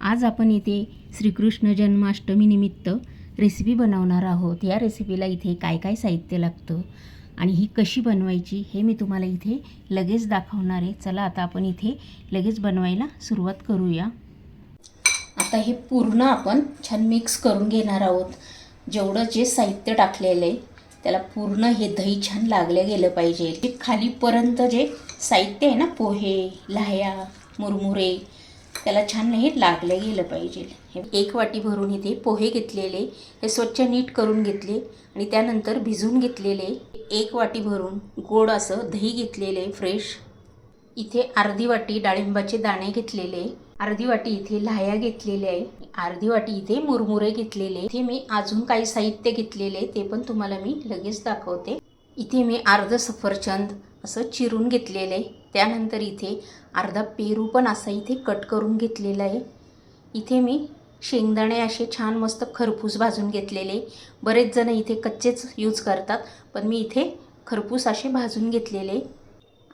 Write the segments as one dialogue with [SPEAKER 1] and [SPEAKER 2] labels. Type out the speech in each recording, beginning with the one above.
[SPEAKER 1] आज आपण इथे श्रीकृष्ण जन्माष्टमीनिमित्त रेसिपी बनवणार आहोत. या रेसिपीला इथे काय काय साहित्य लागतं आणि ही कशी बनवायची हे मी तुम्हाला इथे लगेच दाखवणार आहे. चला आता आपण इथे लगेच बनवायला सुरुवात करूया. आता हे पूर्ण आपण छान मिक्स करून घेणार आहोत. जेवढं जे साहित्य टाकलेलं आहे त्याला पूर्ण हे दही छान लागलं गेलं पाहिजे. ते खालीपर्यंत जे साहित्य आहे ना पोहे लाह्या मुरमुरे त्याला छान हे लागलं गेलं पाहिजे. हे एक वाटी भरून इथे पोहे घेतलेले हे स्वच्छ नीट करून घेतले आणि त्यानंतर भिजून घेतलेले एक वाटी भरून गोड असं दही घेतलेले फ्रेश. इथे अर्धी वाटी डाळिंबाचे दाणे घेतलेले अर्धी वाटी इथे लाह्या घेतलेल्या आहे अर्धी वाटी इथे मुरमुरे घेतलेले. इथे मी अजून काही साहित्य घेतलेले ते पण तुम्हाला मी लगेच दाखवते. इथे मी अर्ध सफरचंद असं चिरून घेतलेलं आहे. त्यानंतर इथे अर्धा पेरू पण असा इथे कट करून घेतलेला आहे. इथे मी शेंगदाणे असे छान मस्त खरपूस भाजून घेतलेले बरेच जण इथे कच्चेच यूज करतात पण मी इथे खरपूस असे भाजून घेतलेले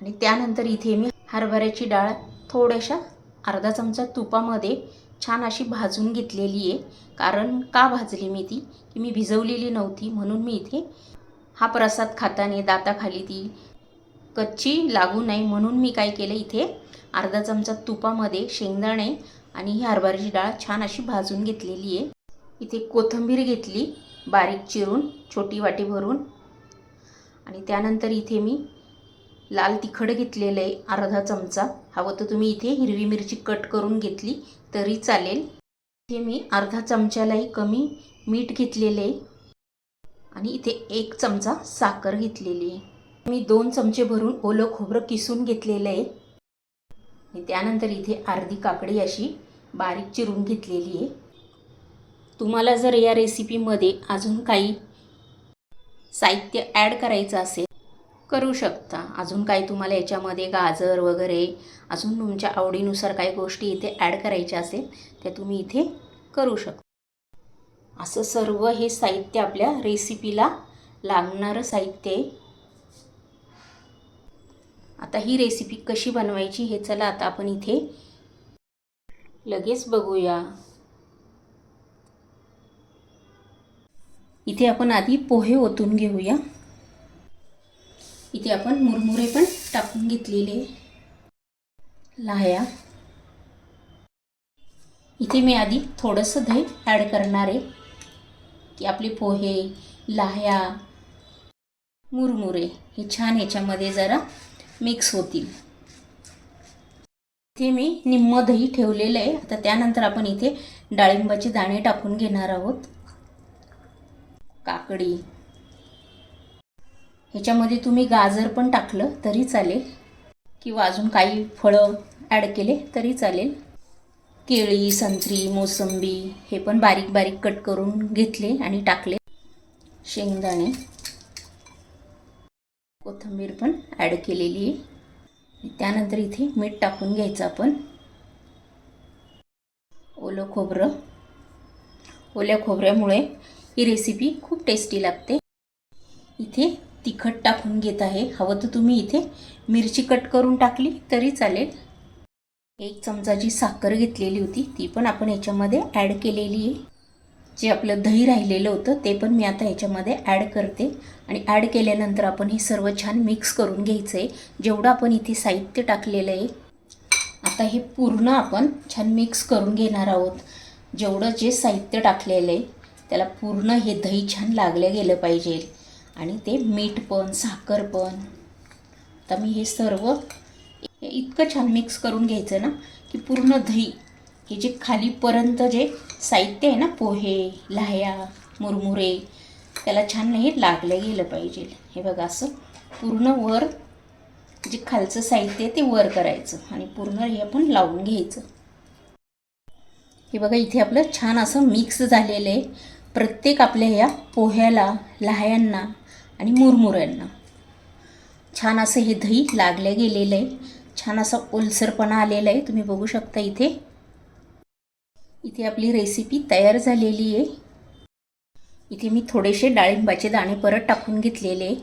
[SPEAKER 1] आणि त्यानंतर इथे मी हरभऱ्याची डाळ थोड्याशा अर्धा चमचा तुपामध्ये छान अशी भाजून घेतलेली आहे. कारण का भाजली मी ती? की मी भिजवलेली नव्हती म्हणून मी इथे हा प्रसाद खाताने दाताखाली ती कच्ची लागू नये म्हणून मी काय केलं इथे? अर्धा चमचा तुपामध्ये शेंगदाणे आणि ही हरभऱ्याची डाळ छान अशी भाजून घेतलेली आहे. इथे कोथिंबीर घेतली बारीक चिरून छोटी वाटी भरून. आणि त्यानंतर इथे मी लाल तिखट घेतलेलं आहे अर्धा चमचा. हवं तर तुम्ही इथे हिरवी मिरची कट करून घेतली तरी चालेल. इथे मी अर्धा चमच्यालाही कमी मीठ घेतलेलं आहे. आणि इथे एक चमचा साखर घेतलेली आहे. मी दोन चमचे भरून ओलं खोबरं किसून घेतलेलं आहे. आणि त्यानंतर इथे अर्धी काकडी अशी बारीक चिरून घेतलेली आहे. तुम्हाला जर या रेसिपीमध्ये अजून काही साहित्य ॲड करायचं असेल करू शकता. अजून काही तुम्हाला याच्यामध्ये गाजर वगैरे अजून तुमच्या आवडीनुसार काही गोष्टी इथे ॲड करायच्या असेल त्या तुम्ही इथे करू शकता. असं सर्व हे साहित्य आपल्या रेसिपीला लागणारं साहित्य आहे. आता ही रेसिपी कशी बनवायची हे चला आता आपण इथे लगेच बघूया. इथे आपण आधी पोहे ओतून घेऊया. इथे आपण मुरमुरे पण टाकून घेतलेले. लाह्या. इथे मी आधी थोडंसं दही ॲड करणार आहे. की आपले पोहे लाह्या मुरमुरे हे छान ह्याच्यामध्ये जरा मिक्स होतील. इथे मी निम्म दही ठेवलेलं आहे. आता त्यानंतर आपण इथे डाळिंबाचे दाणे टाकून घेणार आहोत. काकडी. ह्याच्यामध्ये तुम्ही गाजर पण टाकलं तरी चालेल. किंवा अजून काही फळं ॲड केले तरी चालेल. केळी संत्री मोसंबी हे पण बारीक बारीक कट करून घेतले आणि टाकले. शेंगदाणे कोथिंबीर पण ॲड केलेली आहे. त्यानंतर इथे मीठ टाकून घ्यायचं आपण. ओलं खोबरं. ओल्या खोबऱ्यामुळे ही रेसिपी खूप टेस्टी लागते. इथे तिखट टाकून घेत आहे. हवं तर तुम्ही इथे मिरची कट करून टाकली तरी चालेल. एक चमचा जी साखर घेतलेली होती ती पण आपण याच्यामध्ये ॲड केलेली आहे. जे आपलं दही राहिलेलं होतं ते पण मी आता ह्याच्यामध्ये ॲड करते. आणि ॲड केल्यानंतर आपण हे सर्व छान मिक्स करून घ्यायचं आहे जेवढं आपण इथे साहित्य टाकलेलं आहे आता हे पूर्ण आपण छान मिक्स करून घेणार आहोत. जेवढं जे साहित्य टाकलेलं आहे त्याला पूर्ण हे दही छान लागलं गेलं पाहिजे. आणि ते मीठ पण साखर पण. आता मी हे सर्व हे इतकं छान मिक्स करून घ्यायचं ना की पूर्ण दही हे जे खालीपर्यंत जे साहित्य आहे ना पोहे लाह्या मुरमुरे त्याला छान हे लागलं गेलं पाहिजे. हे बघा असं पूर्ण वर जे खालचं साहित्य आहे ते वर करायचं आणि पूर्ण हे आपण लावून घ्यायचं. हे बघा इथे आपलं छान असं मिक्स झालेलं आहे. प्रत्येक आपल्या ह्या पोह्याला लाह्यांना आणि मुरमुऱ्यांना. छान असं हे दही लागलं गेलेलं आहे. छान असा ओलसरपणा आलेला आहे. तुम्ही बघू शकता इथे. इथे आपली रेसिपी तयार झालेली आहे. इथे मी थोडेसे डाळिंबाचे दाणे परत टाकून घेतलेले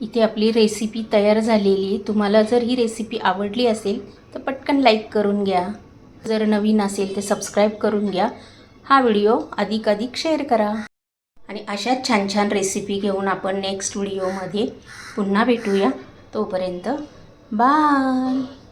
[SPEAKER 1] इथे आपली रेसिपी तयार झालेली आहे. तुम्हाला जर ही रेसिपी आवडली असेल तर पटकन लाईक करून घ्या. जर नवीन असेल तर सबस्क्राईब करून घ्या. हा व्हिडिओ अधिकाधिक शेअर करा. आणि अशाच छान छान रेसिपी घेऊन आपण नेक्स्ट व्हिडिओमध्ये पुन्हा भेटूया. तोपर्यंत Bye.